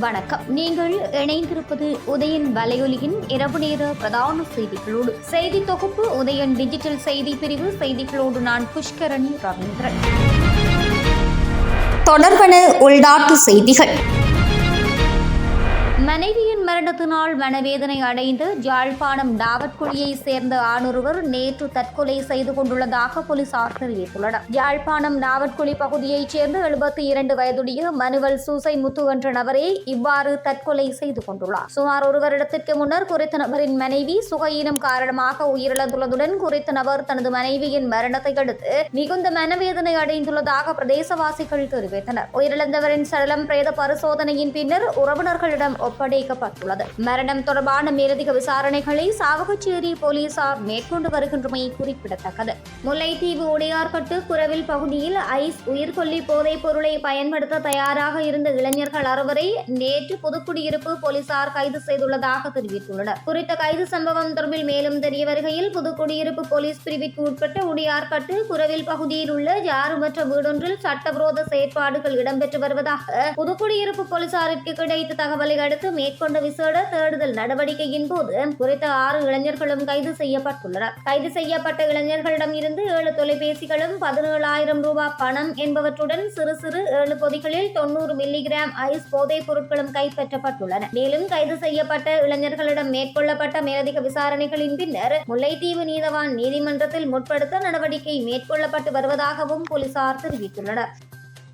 வணக்கம். நீங்கள் இணைந்திருப்பது உதயன் வலையொலியின் இரவு நேர பிரதான செய்திகளோடு. செய்தி தொகுப்பு உதயன் டிஜிட்டல் செய்தி பிரிவு செய்திகளோடு நான் புஷ்கரணி ரவீந்திரன். தொடர்பன உள்நாட்டு செய்திகள். மனைவியின் மரணத்தினால் மனவேதனை அடைந்து ஜாழ்ப்பாணம் டாவட்குழியை சேர்ந்த ஆணொருவர் நேற்று தற்கொலை செய்து கொண்டுள்ளதாக போலீசார் தெரிவித்துள்ளனர். ஜாழ்ப்பாணம் டாவட்குழி பகுதியைச் சேர்ந்த எழுபத்தி இரண்டு வயதுடைய மனுவல் சூசை முத்து என்ற நபரே இவ்வாறு தற்கொலை செய்து கொண்டுள்ளார். சுமார் ஒரு வருடத்திற்கு முன்னர் குறித்த நபரின் மனைவி சுகையினம் காரணமாக உயிரிழந்துள்ளதுடன் குறித்த நபர் தனது மனைவியின் மரணத்தை அடுத்து மிகுந்த மனவேதனை அடைந்துள்ளதாக பிரதேசவாசிகள் தெரிவித்தனர். உயிரிழந்தவரின் சடலம் பிரேத பரிசோதனையின் பின்னர் உறவினர்களிடம் ஒப்படைக்கப்பட்டுள்ளது. மரணம் தொடர்பான மேலதிக விசாரணைகளை சாவகச்சேரி போலீசார் மேற்கொண்டு வருகின்றமை குறிப்பிடத்தக்கது. முல்லைத்தீவு உடையார்கட்டு குரவில் பகுதியில் ஐஸ் உயிர்கொல்லி போதைப் பொருளை பயன்படுத்த தயாராக இருந்த இளைஞர்கள் அறுவரை நேற்று புதுக்குடியிருப்பு போலீசார் கைது செய்துள்ளதாக தெரிவித்துள்ளனர். குறித்த கைது சம்பவம் தொடர்பில் மேலும் தெரிய வருகையில் புதுக்குடியிருப்பு போலீஸ் பிரிவிற்கு உட்பட்ட உடையார்கட்டு குரவில் பகுதியில் உள்ள யாருமற்ற வீடொன்றில் சட்டவிரோத செயற்பாடுகள் இடம்பெற்று வருவதாக புதுக்குடியிருப்பு போலீசாருக்கு கிடைத்த தகவலை அடுத்து மேற்கொண்ட விசேட தேடுதல் நடவடிக்கையின் போது குறித்த ஆறு இளைஞர்களும் கைது செய்யப்பட்டுள்ளனர். கைது செய்யப்பட்ட இளைஞர்களிடம் இருந்து ஏழு தொலைபேசிகளும் பதினேழாயிரம் ரூபாய் பணம் என்பவற்றுடன் சிறு சிறு ஏழு பொதிகளில் தொண்ணூறு மில்லிகிராம் ஐஸ் போதைப் பொருட்களும் கைப்பற்றப்பட்டுள்ளன. மேலும் கைது செய்யப்பட்ட இளைஞர்களிடம் மேற்கொள்ளப்பட்ட மேலதிக விசாரணைகளின் பின்னர் முல்லைத்தீவு நீதவான் நீதிமன்றத்தில் முற்படுத்த நடவடிக்கை மேற்கொள்ளப்பட்டு வருவதாகவும் போலீசார் தெரிவித்துள்ளனர்.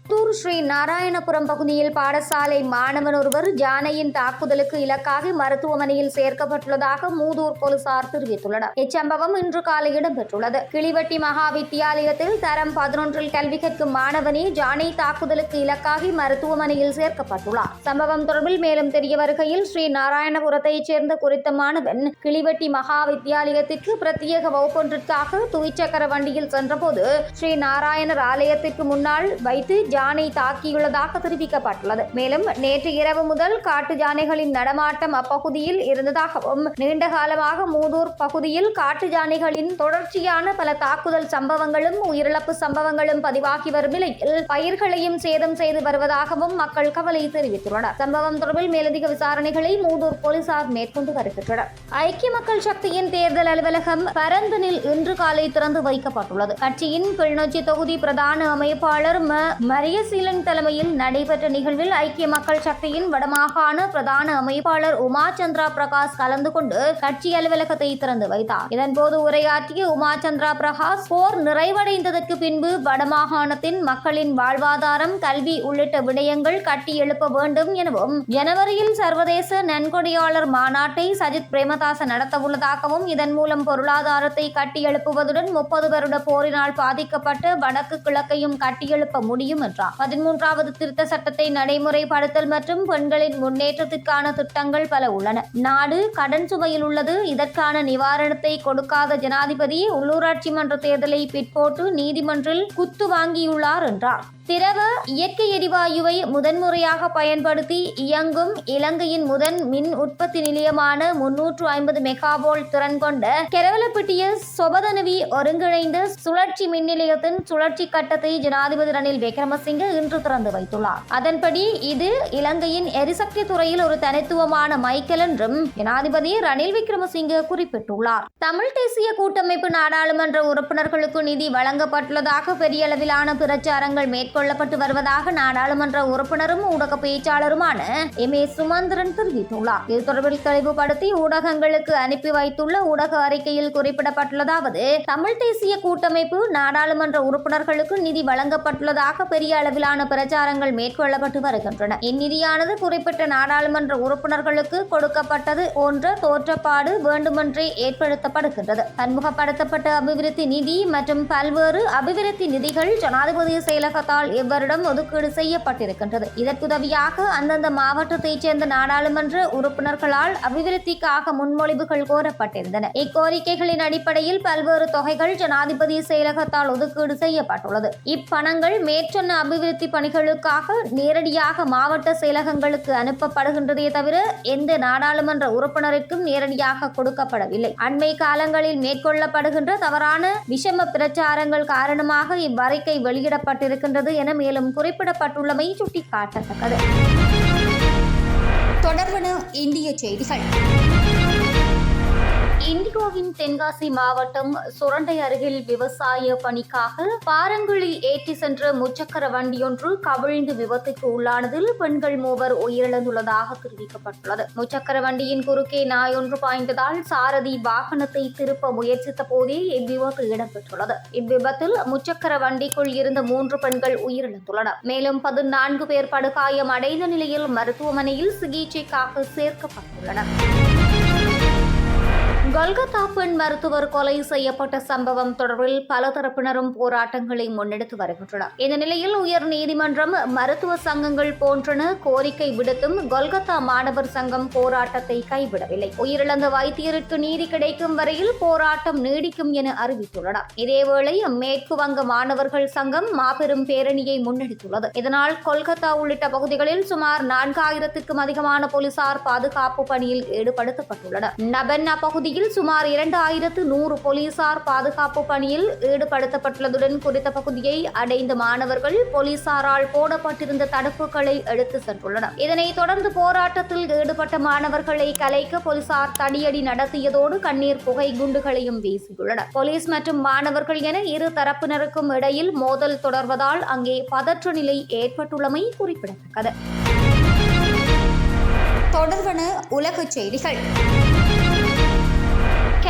புத்தூர் ஸ்ரீ நாராயணபுரம் பகுதியில் பாடசாலை மாணவன் ஒருவர் ஜானையின் தாக்குதலுக்கு இலக்காகி மருத்துவமனையில் சேர்க்கப்பட்டுள்ளதாக மூதூர் போலீசார் தெரிவித்துள்ளனர். இச்சம்பவம் இன்று காலை இடம்பெற்றுள்ளது. கிளிவட்டி மகா வித்தியாலயத்தில் தரம் பதினொன்றில் கல்வி கற்கும் மாணவனே ஜானை தாக்குதலுக்கு இலக்காகி மருத்துவமனையில் சேர்க்கப்பட்டுள்ளார். சம்பவம் தொடர்பில் மேலும் தெரிய வருகையில் ஸ்ரீ நாராயணபுரத்தைச் சேர்ந்த குறித்த மாணவன் கிளிவட்டி மகா வித்தியாலயத்திற்கு பிரத்யேக வகுப்பொன்றிற்காக துவிச்சக்கர வண்டியில் சென்றபோது ஸ்ரீ நாராயணர் ஆலயத்திற்கு முன்னால் வைத்து யானை தாக்கியுள்ளதாக தெரிவிக்கப்பட்டுள்ளது. மேலும் நேற்று இரவு முதல் காட்டு யானைகளின் நடமாட்டம் அப்பகுதியில் இருந்ததாகவும் நீண்ட காலமாக மூதூர் பகுதியில் காட்டு யானைகளின் தொடர்ச்சியான பல தாக்குதல் சம்பவங்களும் உயிரிழப்பு சம்பவங்களும் பதிவாகி வரும் நிலையில் பயிர்களையும் சேதம் செய்து வருவதாகவும் மக்கள் கவலை தெரிவித்துள்ளனர். சம்பவம் தொடர்பில் மேலதிக விசாரணைகளை மூதூர் போலீசார் மேற்கொண்டு வருகின்றனர். ஐக்கிய மக்கள் சக்தியின் தேர்தல் அலுவலகம் பரந்தனில் இன்று காலை திறந்து வைக்கப்பட்டுள்ளது. கட்சியின் கிளிநொச்சி தொகுதி பிரதான அமைப்பாளர் ம. மரியசீலன் தலைமையில் நடைபெற்ற நிகழ்வில் ஐக்கிய மக்கள் சக்தியின் வடமாகாண பிரதான அமைப்பாளர் உமா சந்திரா பிரகாஷ் கலந்து கொண்டு கட்சி அலுவலகத்தை திறந்து வைத்தார். இதன்போது உரையாற்றிய உமா சந்திரா பிரகாஷ் போர் நிறைவடைந்ததற்கு பின்பு வடமாகாணத்தின் மக்களின் வாழ்வாதாரம் கல்வி உள்ளிட்ட விடயங்கள் கட்டி எழுப்ப வேண்டும் எனவும் ஜனவரியில் சர்வதேச நன்கொடையாளர் மாநாட்டை சஜித் பிரேமதாச நடத்தவுள்ளதாகவும் இதன் மூலம் பொருளாதாரத்தை கட்டியெழுப்புவதுடன் முப்பது வருட போரினால் பாதிக்கப்பட்ட வடக்கு கிழக்கையும் கட்டியெழுப்ப முடியும் என்றார் பதிமூன்றாவது திருத்த சட்டத்தை நடைமுறைப்படுத்தல் மற்றும் பெண்களின் முன்னேற்றத்திற்கான திட்டங்கள் பல உள்ளன. நாடு கடன் சுமையில் உள்ளது. இதற்கான நிவாரணத்தை கொடுக்காத ஜனாதிபதி உள்ளூராட்சி மன்ற தேர்தலை பிற்போட்டு நீதிமன்றில் குத்து வாங்கியுள்ளார் என்றார். திரவ இயற்கை எரிவாயுவை முதன்முறையாக பயன்படுத்தி இயங்கும் இலங்கையின் முதன் மின் உற்பத்தி நிலையமான முன்னூற்று ஐம்பது மெகாவோல்ட் திறன் கொண்ட கெரவலப்பட்டிய சொபதனவி ஒருங்கிணைந்த சுழற்சி மின் நிலையத்தின் சுழற்சி கட்டத்தை ஜனாதிபதி ரணில் விக்ரமசிங்க இன்று திறந்து வைத்துள்ளார். அதன்படி இது இலங்கையின் எரிசக்தி துறையில் ஒரு தனித்துவமான மைக்கேல் என்றும் ஜனாதிபதி ரணில் விக்ரமசிங்கே குறிப்பிட்டுள்ளார். தமிழ் தேசிய கூட்டமைப்பு நாடாளுமன்ற உறுப்பினர்களுக்கு நிதி வழங்கப்பட்டுள்ளதாக பெரிய அளவிலான பிரச்சாரங்கள் மேற்கொள்ளப்பட்டு வருவதாக நாடாளுமன்ற உறுப்பினரும் ஊடக பேச்சாளருமான எம். ஏ. சுமந்திரன் தெரிவித்துள்ளார். இது தொடர்பில் தெளிவுபடுத்தி ஊடகங்களுக்கு அனுப்பி வைத்துள்ள ஊடக அறிக்கையில் குறிப்பிடப்பட்டுள்ளதாவது தமிழ் தேசிய கூட்டமைப்பு நாடாளுமன்ற உறுப்பினர்களுக்கு நிதி வழங்கப்பட்டுள்ளதாக பெரிய அளவிலான பிரச்சாரங்கள் மேற்கொள்ளப்பட்டு வருகின்றன. இந்நிதியானது குறிப்பிட்ட நாடாளுமன்ற உறுப்பினர்களுக்கு கொடுக்கப்பட்டது போன்ற தோற்றப்பாடு வேண்டுமென்றே ஏற்படுத்தப்படுகின்றது. பன்முகப்படுத்தப்பட்ட அபிவிருத்தி நிதி மற்றும் பல்வேறு அபிவிருத்தி நிதிகள் ஜனாதிபதி செயலகத்தால் இவ்வருடம் ஒதுக்கீடு செய்யப்பட்டிருக்கின்றது. இதற்குதவியாக அந்தந்த மாவட்டத்தைச் சேர்ந்த நாடாளுமன்ற உறுப்பினர்களால் அபிவிருத்திக்காக முன்மொழிவுகள் கோரப்பட்டிருந்தன. இக்கோரிக்கைகளின் அடிப்படையில் பல்வேறு தொகைகள் ஜனாதிபதி செயலகத்தால் ஒதுக்கீடு செய்யப்பட்டுள்ளது. இப்பணங்கள் மேற்சொன்ன அபிவிருத்தி பணிகளுக்காக நேரடியாக மாவட்ட செயலகங்களுக்கு அனுப்பப்படுகின்றதே தவிர எந்த நாடாளுமன்ற உறுப்பினருக்கும் நேரடியாக கொடுக்கப்படவில்லை. அண்மை காலங்களில் மேற்கொள்ளப்படுகின்ற தவறான விஷம பிரச்சாரங்கள் காரணமாக இவ்வறிக்கை வெளியிடப்பட்டிருக்கின்றது என மேலும் குறிப்பிடப்பட்டுள்ளமை சுட்டிக்காட்டத்தக்கது. செய்திகள். இந்தியாவின் தென்காசி மாவட்டம் சுரண்டை அருகில் விவசாய பணிக்காக பாரங்குழி ஏற்றி சென்ற முச்சக்கர வண்டியொன்று கவிழ்ந்து விபத்துக்கு உள்ளானதில் பெண்கள் மூவர் உயிரிழந்துள்ளதாக தெரிவிக்கப்பட்டுள்ளது. முச்சக்கர வண்டியின் குறுக்கே நாய் ஒன்று பாய்ந்ததால் சாரதி வாகனத்தை திருப்ப முயற்சித்த போதே இவ்விபத்து இடம்பெற்றுள்ளது. இவ்விபத்தில் முச்சக்கர வண்டிக்குள் இருந்த மூன்று பெண்கள் உயிரிழந்துள்ளனர். மேலும் பதினான்கு பேர் படுகாயம் அடைந்த நிலையில் மருத்துவமனையில் சிகிச்சைக்காக சேர்க்கப்பட்டுள்ளனர். கொல்கத்தா பெண் மருத்துவர் கொலை செய்யப்பட்ட சம்பவம் தொடர்பில் பல தரப்பினரும் போராட்டங்களை முன்னெடுத்து வருகின்றனர். இந்த நிலையில் உயர் நீதிமன்றம் மருத்துவ சங்கங்கள் போன்றன கோரிக்கை விடுத்தும் கொல்கத்தா மாணவர் சங்கம் போராட்டத்தை கைவிடவில்லை. உயிரிழந்த வைத்தியருக்கு நீதி கிடைக்கும் வரையில் போராட்டம் நீடிக்கும் என அறிவித்துள்ளனர். இதேவேளை மேற்கு வங்க மாணவர்கள் சங்கம் மாபெரும் பேரணியை முன்னெடுத்துள்ளது. இதனால் கொல்கத்தா உள்ளிட்ட பகுதிகளில் சுமார் நான்காயிரத்துக்கும் அதிகமான போலீசார் பாதுகாப்பு பணியில் ஈடுபடுத்தப்பட்டுள்ளனர். நபன்னா பகுதியில் சுமார் இரண்டு ஆயிரத்து நூறு போலீசார் பாதுகாப்பு பணியில் ஈடுபடுத்தப்பட்டுள்ளதுடன் குறித்த பகுதியை அடைந்த மாணவர்கள் போலீசாரால் போடப்பட்டிருந்த தடுப்புகளை எடுத்து சென்றுள்ளனர். இதனைத் தொடர்ந்து போராட்டத்தில் ஈடுபட்ட மாணவர்களை கலைக்க போலீசார் தடியடி நடத்தியதோடு கண்ணீர் புகை குண்டுகளையும் வீசியுள்ளனர். போலீஸ் மற்றும் மாணவர்கள் என இரு தரப்பினருக்கும் இடையில் மோதல் தொடர்வதால் அங்கே பதற்ற நிலை ஏற்பட்டுள்ளமை குறிப்பிடத்தக்கது. தொடர்வன உலகச் செய்திகள்.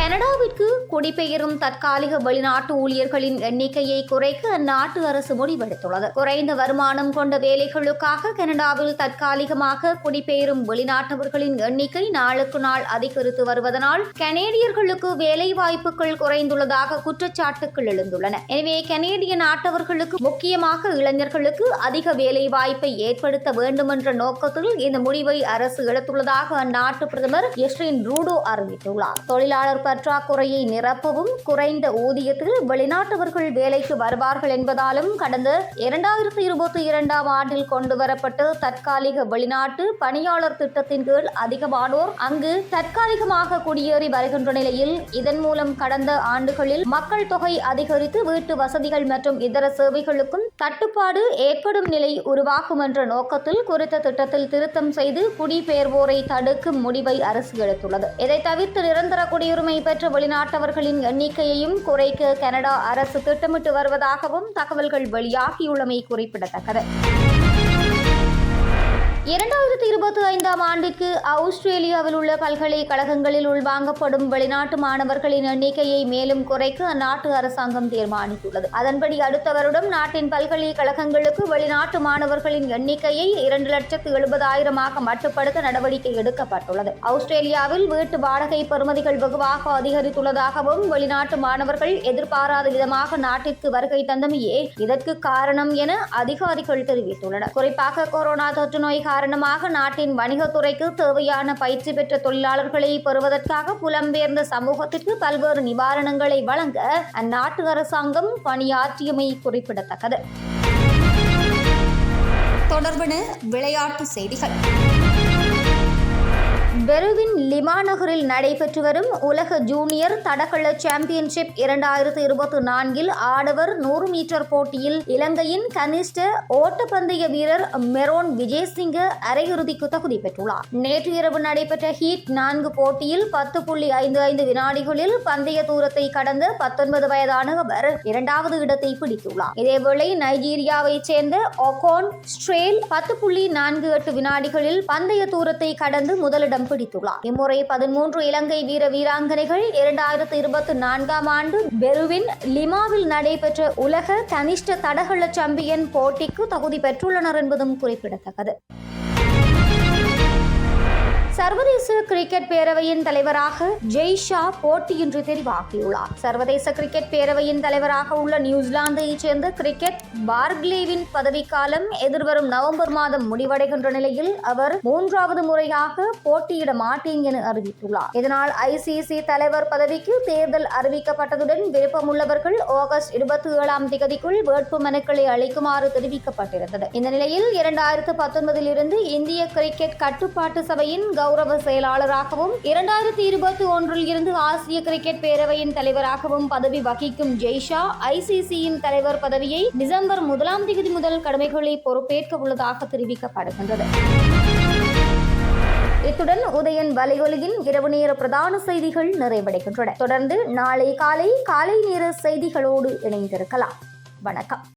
கனடாவிற்கு குடிபெயரும் தற்காலிக வெளிநாட்டு ஊழியர்களின் எண்ணிக்கையை குறைக்க அந்நாட்டு அரசு முடிவெடுத்துள்ளது குறைந்த வருமானம் கொண்ட வேலைகளுக்காக கனடாவில் தற்காலிகமாக குடிபெயரும் வெளிநாட்டவர்களின் எண்ணிக்கை நாளுக்கு நாள் அதிகரித்து வருவதனால் கனேடியர்களுக்கு வேலை வாய்ப்புகள் குறைந்துள்ளதாக குற்றச்சாட்டுகள் எழுந்துள்ளன. எனவே கனேடிய நாட்டவர்களுக்கு முக்கியமாக இளைஞர்களுக்கு அதிக வேலை வாய்ப்பை ஏற்படுத்த வேண்டும் என்ற நோக்கத்தில் இந்த முடிவை அரசு எடுத்துள்ளதாக அந்நாட்டு பிரதமர் எஸ்ரின் ரூடோ அறிவித்துள்ளார். தொழிலாளர் பற்றாக்குறையை நிரப்பவும் குறைந்த ஊதியத்தில் வெளிநாட்டவர்கள் வேலைக்கு வருவார்கள் என்பதாலும் கடந்த இரண்டாயிரத்தி இருபத்தி இரண்டாம் ஆண்டில் கொண்டுவரப்பட்ட தற்காலிக வெளிநாட்டு பணியாளர் திட்டத்தின் கீழ் அதிகமானோர் அங்கு தற்காலிகமாக குடியேறி வருகின்ற நிலையில் இதன் மூலம் கடந்த ஆண்டுகளில் மக்கள் தொகை அதிகரித்து வீட்டு வசதிகள் மற்றும் இதர சேவைகளுக்கும் தட்டுப்பாடு ஏற்படும் நிலை உருவாகும் என்ற நோக்கத்தில் குறித்த திட்டத்தில் திருத்தம் செய்து குடிபெயர்வோரை தடுக்கும் முடிவை அரசு எடுத்துள்ளது. இதை தவிர்த்து நிரந்தர குடியுரிமை பெற்ற வெளிநாட்டவர்களின் எண்ணிக்கையையும் குறைக்க கனடா அரசு திட்டமிட்டு வருவதாகவும் தகவல்கள் வெளியாகியுள்ளமை குறிப்பிடத்தக்கது. இரண்டாயிரத்தி இருபத்தி ஐந்தாம் ஆண்டிற்கு ஆஸ்திரேலியாவில் உள்ள பல்கலைக்கழகங்களில் உள்வாங்கப்படும் வெளிநாட்டு மாணவர்களின் எண்ணிக்கையை மேலும் குறைக்க அந்நாட்டு அரசாங்கம் தீர்மானித்துள்ளது. அதன்படி அடுத்த வருடம் நாட்டின் பல்கலைக்கழகங்களுக்கு வெளிநாட்டு மாணவர்களின் எண்ணிக்கையை இரண்டு லட்சத்து எழுபதாயிரமாக மட்டுப்படுத்த நடவடிக்கை எடுக்கப்பட்டுள்ளது. ஆஸ்திரேலியாவில் வீட்டு வாடகை பெறுமதிகள் வெகுவாக அதிகரித்துள்ளதாகவும் வெளிநாட்டு மாணவர்கள் எதிர்பாராத விதமாக நாட்டிற்கு வருகை தந்தமையே இதற்கு காரணம் என அதிகாரிகள் தெரிவித்துள்ளனர். குறிப்பாக கொரோனா தொற்று நோய் காரணமாக நாட்டின் வணிகத்துறைக்கு தேவையான பயிற்சி பெற்ற தொழிலாளர்களை பெறுவதற்காக புலம்பெயர்ந்த சமூகத்திற்கு பல்வேறு நிவாரணங்களை வழங்க அந்நாட்டு அரசாங்கம் பணியாற்றியமை குறிப்பிடத்தக்கது. தொடர்பான விளையாட்டு செய்திகள். பெருவின் லிமா நகரில் நடைபெற்று வரும் உலக ஜூனியர் தடகள சாம்பியன்ஷிப் இரண்டாயிரத்து இருபத்தி நான்கில் ஆடவர் நூறு மீட்டர் போட்டியில் இலங்கையின் கனிஷ்ட ஓட்டப்பந்தய வீரர் மெரோன் விஜயசிங்க அரையிறுதிக்கு தகுதி பெற்றுள்ளார். நேற்று இரவு நடைபெற்ற ஹீட் நான்கு போட்டியில் பத்து புள்ளி ஐந்து ஐந்து வினாடிகளில் பந்தய தூரத்தை கடந்த பத்தொன்பது வயதான அவர் இரண்டாவது இடத்தை பிடித்துள்ளார். இதேவேளை நைஜீரியாவைச் சேர்ந்த ஒகோன் ஸ்ட்ரேல் பத்து புள்ளி நான்கு எட்டு வினாடிகளில் பந்தய தூரத்தை கடந்து முதலிடம் பிடித்துள்ளார். இம்முறை பதிமூன்று இலங்கை வீர வீராங்கனைகள் இரண்டாயிரத்தி இருபத்தி நான்காம் ஆண்டு பெருவின் லிமாவில் நடைபெற்ற உலக கனிஷ்ட தடகள சாம்பியன் போட்டிக்கு தகுதி பெற்றுள்ளனர் என்பதும் குறிப்பிடத்தக்கது. சர்வதேச கிரிக்கெட் பேரவையின் தலைவராக ஜெய் ஷா போட்டியின்றி தெரிவாகியுள்ளார். சர்வதேச கிரிக்கெட் பேரவையின் தலைவராக உள்ள நியூசிலாந்தைச் சேர்ந்த கிரிக்கெட் பார்க்லேவின் பதவிக்காலம் எதிர்வரும் நவம்பர் மாதம் முடிவடைகின்ற நிலையில் அவர் மூன்றாவது முறையாக போட்டியிட மாட்டேன் என அறிவித்துள்ளார். இதனால் ஐசிசி தலைவர் பதவிக்கு தேர்தல் அறிவிக்கப்பட்டதுடன் விருப்பமுள்ளவர்கள் ஆகஸ்ட் இருபத்தி ஏழாம் தேதிக்குள் வேட்பு மனுக்களை அளிக்குமாறு தெரிவிக்கப்பட்டிருந்தது. இந்த நிலையில் இரண்டாயிரத்து பத்தொன்பதில் இருந்து இந்திய கிரிக்கெட் கட்டுப்பாட்டு சபையின் கௌரவ செயலாளராகவும் இரண்டாயிரத்தி இருபத்தி ஒன்றில் இருந்து ஆசிய கிரிக்கெட் பேரவையின் தலைவராகவும் பதவி வகிக்கும் ஜெய்ஷா ஐசிசியின் தலைவர் பதவியை டிசம்பர் முதலாம் தேதி முதல் கடமைகளை பொறுப்பேற்க உள்ளதாக தெரிவிக்கப்படுகின்றது. இத்துடன் இத்துடன் உதயன் வலையொலியின் இரவு நேர பிரதான செய்திகள் நிறைவடைகின்றன. தொடர்ந்து நாளை காலை காலை நேர செய்திகளோடு இணைந்திருக்கலாம். வணக்கம்.